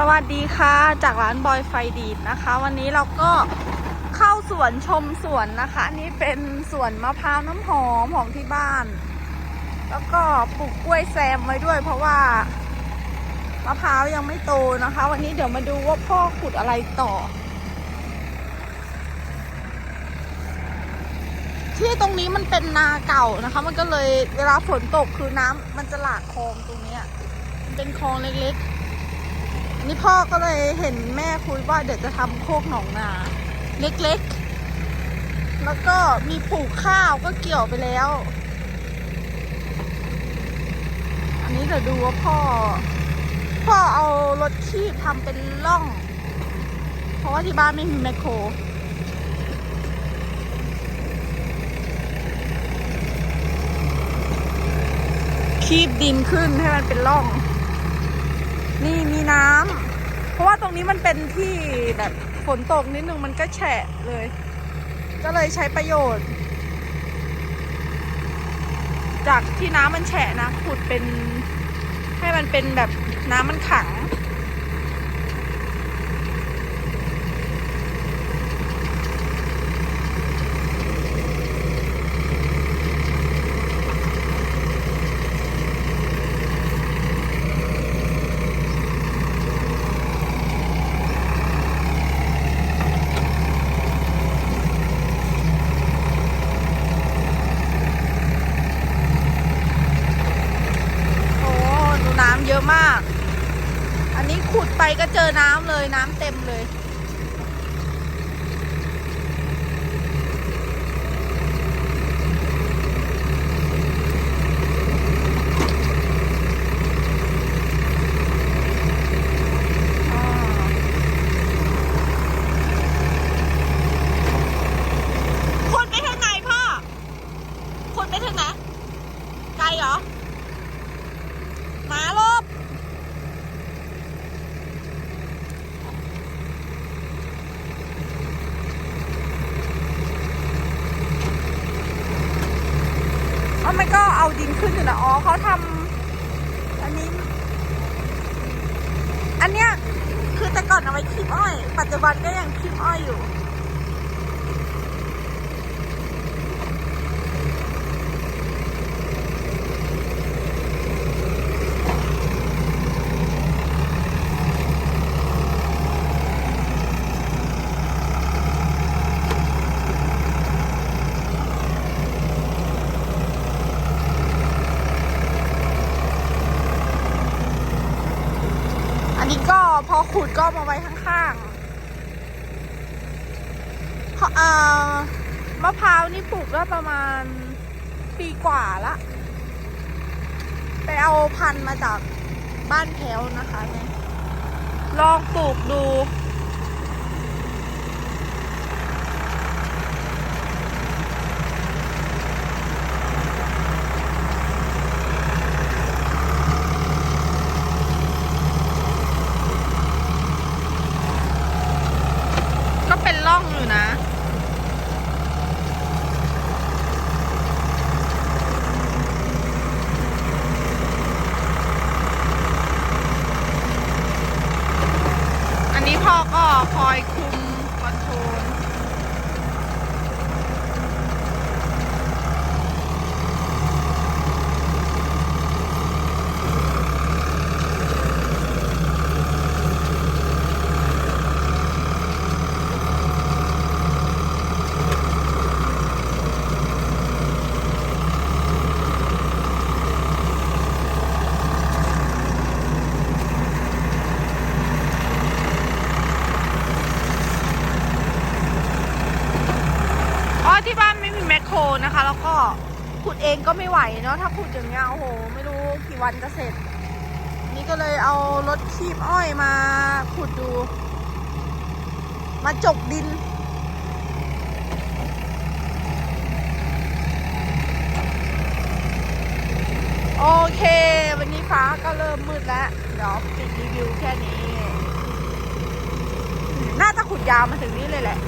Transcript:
สวัสดีค่ะ จากร้านบอยไฟดีดนะคะ วันนี้เราก็เข้าสวนชมสวนนะคะนนี้เป็นสวนมะพร้าวน้ำหอมของที่บ้าน แล้วก็ปลูกกล้วยแซมไว้ด้วย เพราะว่ามะพร้าวยังไม่โตนะคะ วันนี้เดี๋ยวมาดูว่าพ่อขุดอะไรต่อ ที่ตรงนี้มันเป็นนาเก่านะคะ มันก็เลยเวลาฝนตกคือน้ำมันจะหลากคลองตรงนี้มันเป็นคลองเล็กๆ นี่พ่อก็เลยเห็นแม่คุยว่าเดี๋ยวจะทำโคกหนองนา เล็กๆ แล้วก็มีปลูกข้าวก็เกี่ยวไปแล้ว อันนี้เดี๋ยวดูว่าพ่อ พ่อเอารถคีบทำเป็นร่อง เพราะว่าที่บ้านไม่มีแมคโครคีบดินขึ้นให้มันเป็นร่อง นี่มีน้ำ เพราะว่าตรงนี้มันเป็นที่แบบฝนตกนิดนึงมันก็แฉะเลย ก็เลยใช้ประโยชน์ จากที่น้ำมันแฉะนะขุดเป็นให้มันเป็นแบบน้ำมันขัง โอ้ดูน้ำเยอะ มาก อันนี้ขุดไปก็เจอน้ำเลยน้ำเต็มเลย ขุดไปทางไหนพ่อ ขุดไปทางไหน ไกลเหรอ หมาลบ อ๋อมันก็เอา ดินขึ้นอยู่นะอ๋อเขาทำอันนี้ อันเนี้ยคือแต่ก่อนเอาไว้คีบอ้อย ปัจจุบันก็ยังคีบอ้อยอยู่ นี้ก็พอขุดก็มาไว้ข้างๆเพราะเอ่อมะพร้าวนี่ปลูกได้ประมาณปีกว่าละ ไปเอาพันธุ์มาจากบ้านแถวนะคะเนี่ยลองปลูกดู ล่องอยู่นะ อันนี้พ่อก็คอยคุมคอนโทรล ราะที่บ้านไม่มีแมคโครนะคะ แล้วก็ขุดเองก็ไม่ไหวเนาะถ้าขุดอย่างเงี้ยโอ้โห ไม่รู้กี่วันจะเสร็จ นี่ก็เลยเอารถคีบอ้อยมาขุดดู มาจกดินโอเค วันนี้ฟ้าก็เริ่มมืดแล้ว เดี๋ยวปิดรีวิวแค่นี้ น่าจะขุดยาวมาถึงนี่เลยแหละ